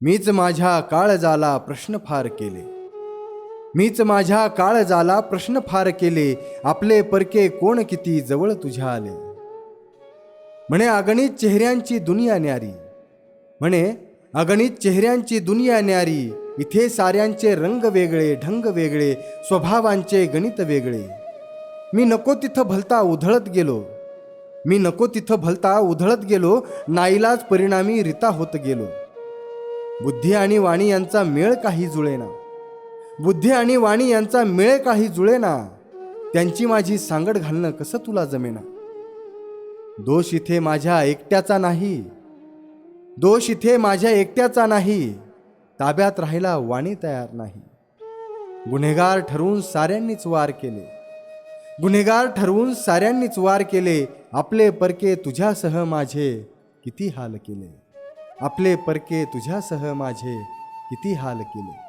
मीच माझ्या काळजाला प्रश्न फार केले. मीच माझ्या काळजाला प्रश्न फार केले. आपले परके कोण किती जवळ तुझ्या आले. म्हणे अगणित चेहऱ्यांची दुनिया न्यारी. म्हणे अगणित चेहऱ्यांची दुनिया न्यारी. इथे साऱ्यांचे रंग वेगळे ढंग वेगळे स्वभावांचे गणित वेगळे. मी नको तिथं भलता उधळत गेलो. मी नको तिथं भलता उधळत गेलो. नाईलाज परिणामी रिता होत गेलो. बुद्धी आणि वाणी यांचा मेळ काही जुळेना. बुद्धी आणि वाणी यांचा मेळ काही जुळेना. त्यांची माझी सांगड घालणं कसं तुला जमेना? दोष इथे माझ्या एकट्याचा नाही. दोष इथे माझ्या एकट्याचा नाही. ताब्यात राहायला वाणी तयार नाही. गुन्हेगार ठरवून साऱ्यांनीच वार केले. गुन्हेगार ठरवून साऱ्यांनीच वार केले. आपले परके तुझ्यासह माझे किती हाल केले. आपले परके तुझ्यासह माझे किती हाल केले.